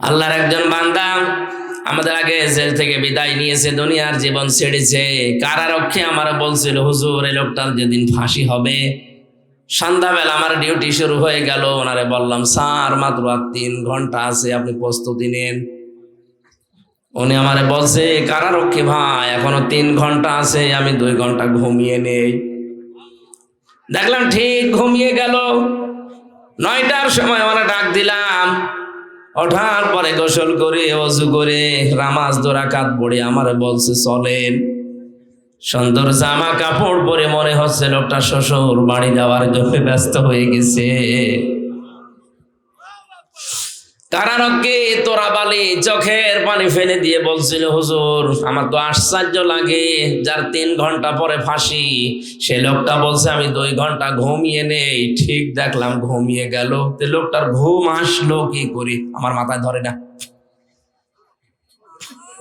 আল্লাহর একজন বান্দা আমাদের আগে জেল থেকে বিদায় নিয়েছে, দুনিয়ার জীবন ছেড়েছে। কারারক্ষে আমার বলছিল, হুজুর, এই লোকটার যেদিন ফাঁসি হবে, সন্ধ্যাবেলা আমার ডিউটি শুরু হয়ে গেল। ওনারে বললাম, স্যার, মাত্র আর তিন ঘণ্টা আছে, আপনি প্রস্তুতি নেন। উনি আমারে বলছে কারারক্ষী ভাই? এখনও তিন ঘণ্টা আছে, আমি দুই ঘণ্টা ঘুমিয়ে নেই। দেখলাম ঠিক ঘুমিয়ে গেল। নয়টার সময় আমরা ডাক দিলাম। ওঠার পরে গোসল করে, অজু করে রামাজ দোরা কাত পড়ে আমার বলছে, চলেন। সুন্দর জামা কাপড় পরে মনে হচ্ছে লোকটা শ্বশুর বাড়ি যাওয়ার জন্য ব্যস্ত হয়ে গেছে। কারারক্ষে তোরা বালি চোখের পানি ফেলে দিয়ে বলছিল, হুজুর, আমার তো আশ্চর্য লাগে যার তিন ঘণ্টা পরে ফাঁসি। সে লোকটা বলছে, আমি দুই ঘণ্টা ঘুমিয়ে নেই। ঠিক দেখলাম ঘুমিয়ে গেল। লোকটার ঘুম আসলো কি করি? আমার মাথায় ধরে না।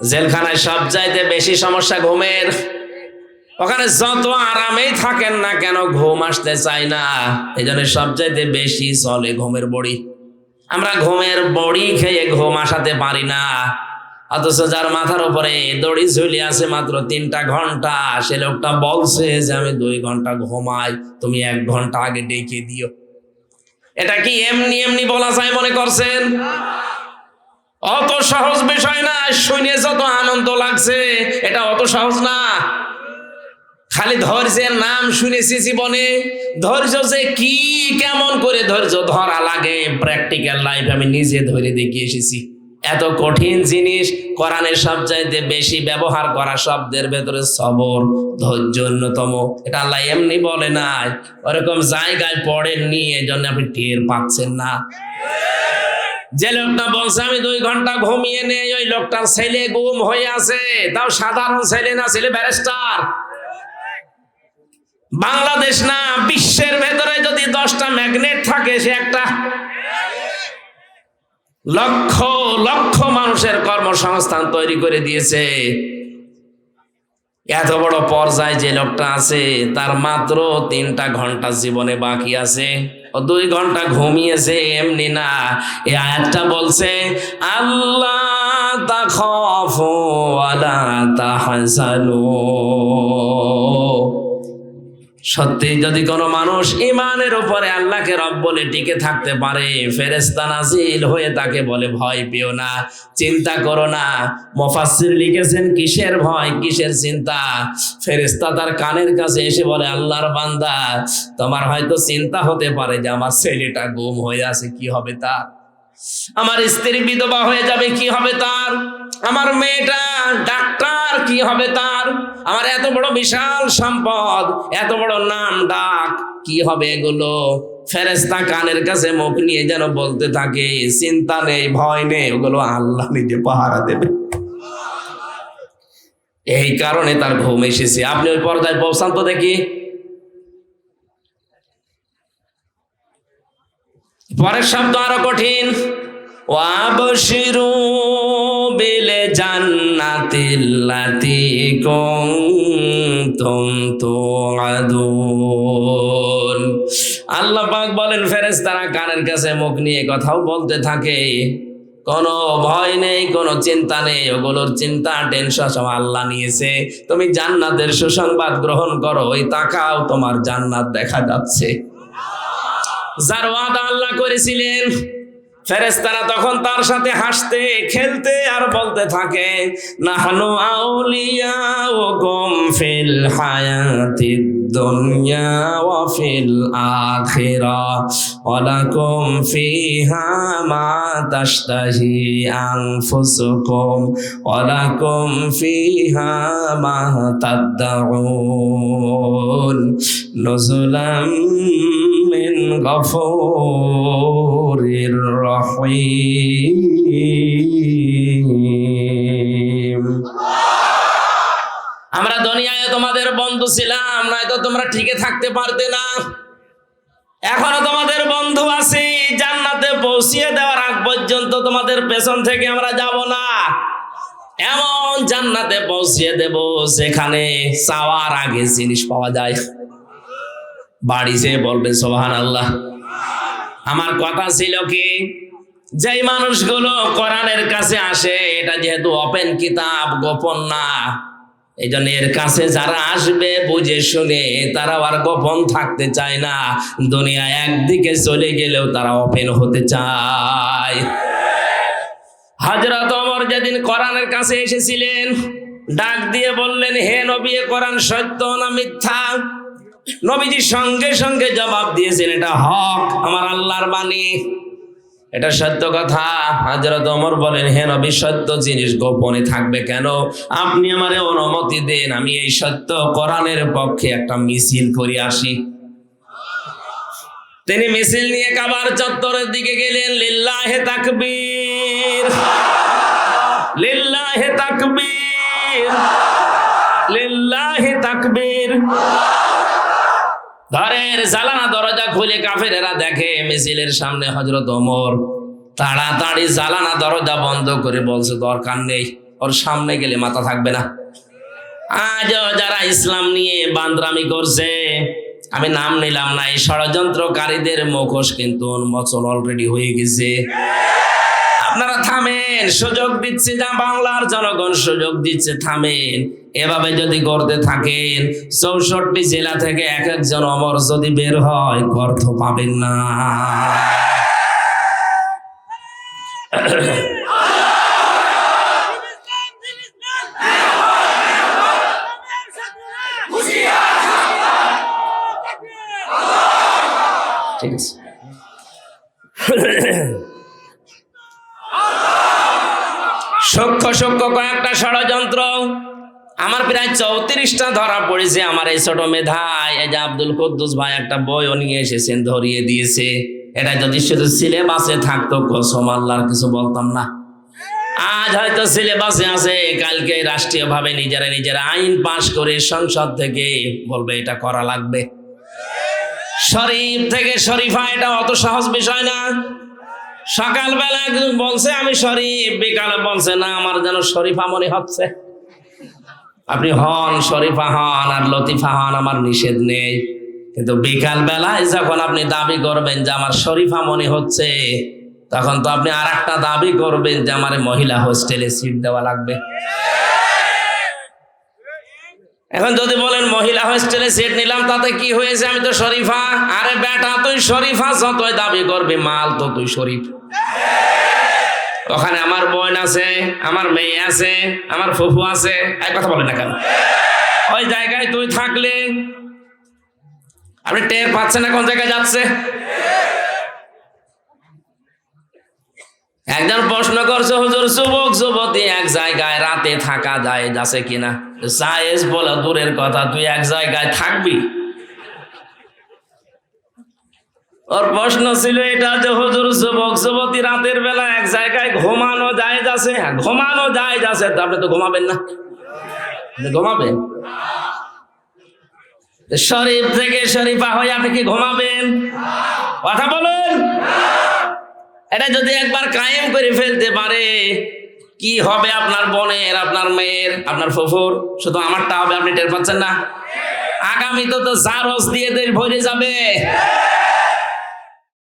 জেলখানায় সব চাইতে বেশি সমস্যা ঘুমের। ওখানে যত আরামেই থাকেন না কেন, ঘুম আসতে চায় না। এই জন্য সব চাইতে বেশি চলে ঘুমের বড়ি। আমরা ঘুমের বড়ি খেয়ে ঘুম আসাতে পারি না। অথচ যার মাথার উপরে দড়ি ঝুলি আছে মাত্র তিনটা ঘণ্টা, সে লোকটা বলছে যে, আমি দুই ঘণ্টা ঘুমাই, তুমি এক ঘণ্টা আগে ডেকে দিও। এটা কি এমনি এমনি বলা যায় মনে করছেন? অত সহজ বিষয় না, শুনে যত আনন্দ লাগছে, এটা অত সহজ না। খালি ধৈর্যের নাম শুনেছি জীবনে। ধৈর্য যে কি, কেমন করে ধৈর্য ধরা লাগে? প্র্যাকটিক্যাল লাইফ আমি নিজে ধরে দেখে এসেছি। এত কঠিন জিনিস কোরআনের সবচাইতে বেশি ব্যবহার করা শব্দের ভেতরে সবর, ধৈর্য অন্যতম। এটা আল্লাহ এমনি বলে নাই। ওরকম জায়গায় পড়েননি এই জন্য আপনি টের পাচ্ছেন না। যে লোকটা বলছে, আমি দুই ঘণ্টা ঘুমিয়ে নেই, ওই লোকটার ছেলে গুম হয়ে আছে। তাও সাধারণ ছেলে না, ছেলে ব্যারিস্টার। বাংলাদেশ না, বিশ্বের ভেতরে যদি দশটা ম্যাগনেট থাকে, সে একটা? লক্ষ লক্ষ মানুষের কর্মসংস্থান তৈরি করে দিয়েছে। এত বড় পর্যায়ে যে লোকটা আছে, তার মাত্র তিনটা ঘণ্টা জীবনে বাকি আছে। ও দুই ঘণ্টা ঘুমিয়েছে, এমনি না। এ আয়াতটা বলছে, আল্লাহ তা খফু আলা তাহসানু সত্যি যদি কোনো মানুষ ইমানের উপরে আল্লাহকে রব বলে টিকে থাকতে পারে ফেরেস্তা নাজিল হয়ে তাকে বলে, ভয় পেও না, চিন্তা করো না। মোফাসির লিখেছেন, কিসের ভয়, কিসের চিন্তা? ফেরেস্তা তার কানের কাছে এসে বলে, আল্লাহর বান্দা, তোমার হয়তো চিন্তা হতে পারে যে আমার ছেলেটা গুম হয়ে আছে, কি হবে তার? আমার স্ত্রী বিধবা হয়ে যাবে, কি হবে তার? আমার মেয়েটা ডাক্তার কি হবে তার? আমার এত বড় বিশাল সম্পদ, এত বড় নাম ডাক, কি হবে এগুলো? ফেরেস্তা কানের কাছে মুখ নিয়ে যেন বলতে থাকে, চিন্তা নেই, ভয় নেই, ওগুলো আল্লাহ নিজে পাহারা দেবে। এই কারণে তার ঘুম এসেছে। আপনি ওই পর্দায় পৌঁছান তো দেখি। পরের শব্দ আরও কঠিন। ওয়াবশিরু জান্নাতিল্লাতি কুনতুম তুআদুন আল্লাহ পাক বলেন, ফেরেশতারা কানের কাছে মুখ নিয়ে কথাও বলতে থাকে। কোনো ভয় নেই, কোনো চিন্তা নেই, ওগুলোর চিন্তা, টেনশন সব আল্লাহ নিয়েছে। তুমি জান্নাতের সুসংবাদ গ্রহণ করো, ওই তাকাও, তোমার জান্নাত দেখা যাচ্ছে। যার ওয়াদা আল্লাহ করেছিলেন ফেরেস্তারা তখন তার সাথে হাসতে, খেলতে আর বলতে থাকে, নাহানু আউলিয়া ও গম ফিল হায়াতি দুনিয়া ওয়া ফিল আখিরা ওয়ালাকুম ফিহা মা তাশতাহি আনফুসুকুম ওয়ালাকুম ফিহা মা তাদউন নুজুলাম মিন গফুরির আমরা দুনিয়ায় তোমাদের বন্ধু ছিলাম, নয়তো তোমরা ঠিকই থাকতে পারতে না। এখনও তোমাদের বন্ধু আছি, জান্নাতে পৌঁছিয়ে দেওয়ার আগ পর্যন্ত তোমাদের পেছন থেকে আমরা যাব না। এমন জান্নাতে পৌঁছিয়ে দেব যেখানে চাওয়ার আগে জিনিস পাওয়া যায়। বাড়ি যেয়ে বলবে সোহান আল্লাহ আমার কথা ছিল কি, যেই মানুষগুলো কোরআনের কাছে আসে, এটা যেহেতু ওপেন কিতাব, গোপন না এই জন্য এর কাছে যারা আসবে, বুঝে শুনে তারা আর গোপন থাকতে চায় না। দুনিয়া একদিকে চলে গেলেও তারা ওপেন হতে চায়। হজরত ওমর যেদিন কোরআনের কাছে এসেছিলেন, ডাক দিয়ে বললেন, হে নবী কোরআন সত্য না মিথ্যা? নবীজি সঙ্গে সঙ্গে জবাব দিয়েছেন, এটা হক, আমার আল্লাহর বাণী। এটা সত্য কথা। হজরত ওমর বলেন, হে নবী, সত্য জিনিস গোপনে থাকবে কেন? আপনি আমারে অনুমতি দেন, আমি এই সত্য কোরআনের পক্ষে একটা মিছিল করে আসি। তিনি মিছিল নিয়ে কাবার চত্বরের দিকে গেলেন, লিল্লাহে তাকবীর লিল্লাহে তাকবীর লিল্লাহে তাকবীর। ঘরের জালানা দরজা খুলে কাফেরেরা দেখে, মিছিলের সামনে হজরত ওমর তাড়াতাড়ি জালানা দরজা বন্ধ করে বলছে, দরকার নেই, ওর সামনে গেলে মাথা থাকবে না। আজও যারা ইসলাম নিয়ে বান্দরামি করছে, আমি নাম নিলাম না, এই ষড়যন্ত্রকারীদের মুখোশ কিন্তু অলরেডি হয়ে গেছে। আপনারা থামেন, সুযোগ দিচ্ছে না, বাংলার জনগণ সুযোগ দিচ্ছে, থামেন। এভাবে যদি করতে থাকেন, চৌষট্টি জেলা থেকে এক একজন অমর যদি বের হয় অর্থ পাবেন না। ঠিক আছে। সূক্ষ্ম কয়েকটা ষড়যন্ত্র। আমার প্রায় চৌত্রিশটা ধরা পড়েছে আমার এই ছোট মেধায়। এই যে আব্দুল কুদ্দুস ভাই একটা বইও নিয়ে এসেছেন, ধরিয়ে দিয়েছে। এটা যদি শুধু সিলেবাসে থাকতো, কসম আল্লাহর কিছু বলতাম না। আজ হয়তো সিলেবাসে আছে, কালকে রাষ্ট্রীয়ভাবে নিজেরা নিজেরা আইন পাশ করে সংসদ থেকে বলবে, এটা করা লাগবে। শরীফ থেকে শরীফা, এটা অত সহজ বিষয় না। সকালবেলা একজন বলছে, আমি শরীফ। বিকালে বলছে, না, আমার যেন শরীফা মনে হচ্ছে। আপনি হন, শরীফা হন আর লতিফা হন, আমার নিষেধ নেই। কিন্তু বিকাল বেলায় যখন আপনি দাবি করবেন যে আমার শরীফা মনে হচ্ছে, তখন তো আপনি আর একটা দাবি করবেন যে আমার মহিলা হোস্টেলে সিট দেওয়া লাগবে। এখন যদি বলেন মহিলা হোস্টেলে সিট নিলাম, তাতে কি হয়েছে? আমি তো শরীফা। আরে বেটা, তুই শরীফা, যতই দাবি করবি, মাল তো তুই শরীফ। ওখানে আমার বোন আছে, আমার মেয়ে আছে, আমার ফুফু আছে। এক কথা বলে না কেন? ওই জায়গায় তুই থাকলে, আপনি টের পাচ্ছেন না কোন জায়গায় যাচ্ছে? একজন প্রশ্ন করছে হুজুর যুবক যুবতী এক জায়গায় রাতে থাকা যায় যাচ্ছে কিনা? সায়েজ বলে দূরের কথা তুই এক জায়গায় থাকবি? ওর প্রশ্ন ছিল এটা যে হুজুর যুবক যুবতী রাতের বেলা এক জায়গায় ঘুমানো যায় যাচ্ছে হ্যাঁ, ঘুমানো যায় যাচ্ছে তা আপনি তো ঘুমাবেন না। ঘুমাবেন? শরীফ থেকে শরীফা হয়ে আপনি কি ঘুমাবেন? কথা বলুন। এটা যদি একবার কায়েম করে ফেলতে পারে, কি হবে আপনার বোনের, আপনার মেয়ের, আপনার ফফুর? শুধু আমারটা হবে, আপনি টের পাচ্ছেন না? আগামী তো তো সারস দিয়ে দেশ ভরে যাবে।